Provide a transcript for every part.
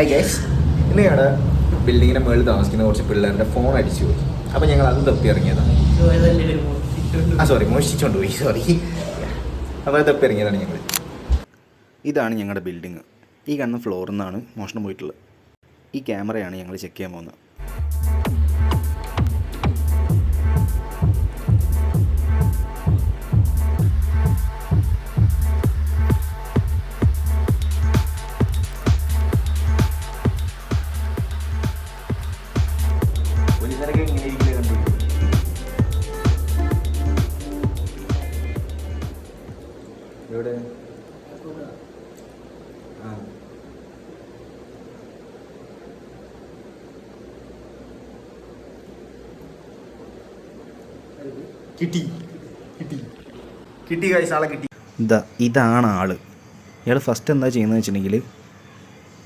High guys ഇന്ന് ഞങ്ങളുടെ ബിൽഡിങ്ങിന്റെ മുകളിൽ താമസിക്കുന്ന കുറച്ച് പിള്ളേരുടെ ഫോൺ അടിച്ചു പോയി. അപ്പോൾ ഞങ്ങൾ അത് തപ്പി ഇറങ്ങിയതാണ് ആ സോറി മോഷിച്ചോണ്ട് പോയി സോറി അപ്പോൾ അത് തപ്പി ഇറങ്ങിയതാണ് ഞങ്ങൾ ഇതാണ് ഞങ്ങളുടെ ബിൽഡിങ് ഈ കാണുന്ന ഫ്ലോറിൽ നിന്നാണ് മോഷണം പോയിട്ടുള്ളത്. ഈ ക്യാമറയാണ് ഞങ്ങൾ ചെക്ക് ചെയ്യാൻ പോകുന്നത്. ആ. കിട്ടി. കിട്ടി. കിട്ടി ആളെ കിട്ടി. ഇതാ ഇതാണ് ആൾ. ഇയാൾ ഫസ്റ്റ് എന്താ ചെയ്യുന്നത് വെച്ചിട്ടുണ്ടെങ്കിൽ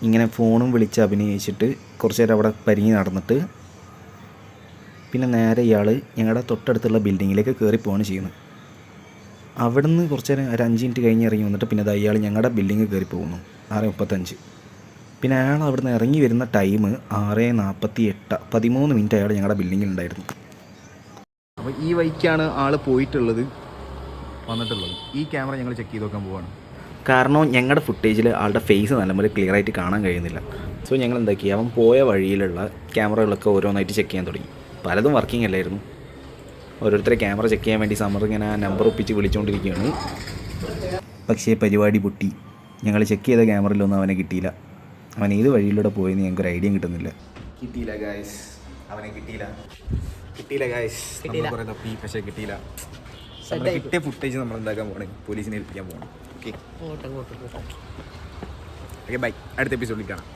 ഇങ്ങനെ ഫോണും വിളിച്ച് അഭിനയിച്ചിട്ട് കുറച്ച് നേരം അവിടെ പരിങ്ങി നടന്നിട്ട് പിന്നെ നേരെ ഇയാൾ ഞങ്ങളുടെ തൊട്ടടുത്തുള്ള ബിൽഡിങ്ങിലേക്ക് കയറി പോവാണ് ചെയ്യുന്നത് അവിടെ നിന്ന് കുറച്ച് നേരം ഒരു അഞ്ച് മിനിറ്റ് കഴിഞ്ഞ് ഇറങ്ങി വന്നിട്ട് പിന്നെ ദാ ഇയാൾ ഞങ്ങളുടെ ബിൽഡിങ്ങിൽ കയറി പോകുന്നു ആറ് മുപ്പത്തഞ്ച്. പിന്നെ അയാൾ അവിടുന്ന് ഇറങ്ങി വരുന്ന ടൈം ആറ് നാൽപ്പത്തി എട്ട് പതിമൂന്ന് മിനിറ്റ് അയാൾ ഞങ്ങളുടെ ബിൽഡിങ്ങിൽ ഉണ്ടായിരുന്നു അപ്പോൾ ഈ വഴിക്കാണ് ആൾ പോയിട്ടുള്ളത് വന്നിട്ടുള്ളത്. ഈ ക്യാമറ ഞങ്ങൾ ചെക്ക് ചെയ്ത് നോക്കാൻ പോവാണ്. കാരണം ഞങ്ങളുടെ ഫുട്ടേജിൽ ആളുടെ ഫേസ് നല്ലപോലെ ക്ലിയർ ആയിട്ട് കാണാൻ കഴിയുന്നില്ല. സോ ഞങ്ങൾ എന്താക്കി അവൻ പോയ വഴിയിലുള്ള ക്യാമറകളൊക്കെ ഓരോന്നായിട്ട് ചെക്ക് ചെയ്യാൻ തുടങ്ങി. പലതും വർക്കിംഗ് അല്ലായിരുന്നു. ഓരോരുത്തരെ ക്യാമറ ചെക്ക് ചെയ്യാൻ വേണ്ടി സമ്മർ ഇങ്ങനെ നമ്പർ ഒപ്പിച്ച് വിളിച്ചുകൊണ്ടിരിക്കുകയാണ് പക്ഷേ പരിപാടി പൊട്ടി. ഞങ്ങൾ ചെക്ക് ചെയ്ത ക്യാമറയിലൊന്നും അവനെ കിട്ടിയില്ല. അവൻ ഏത് വഴിയിലൂടെ പോയെന്ന് ഞങ്ങൾക്ക് ഒരു ഐഡിയ കിട്ടുന്നില്ല. കിട്ടിയില്ല ഗായ്സ് അവനെ കിട്ടിയില്ല. കിട്ടിയില്ല ഗായ്സ്. കുറേ തപ്പി പക്ഷേ കിട്ടിയില്ല. നമ്മൾ കിട്ടിയ ഫുട്ടേജ് നമ്മൾ എന്താക്കാൻ പോകണേ പോലീസിനെ ഏൽപ്പിക്കാൻ പോകണം ഓക്കെ. ബൈ അടുത്ത എപ്പിസോഡിൽ കാണാം.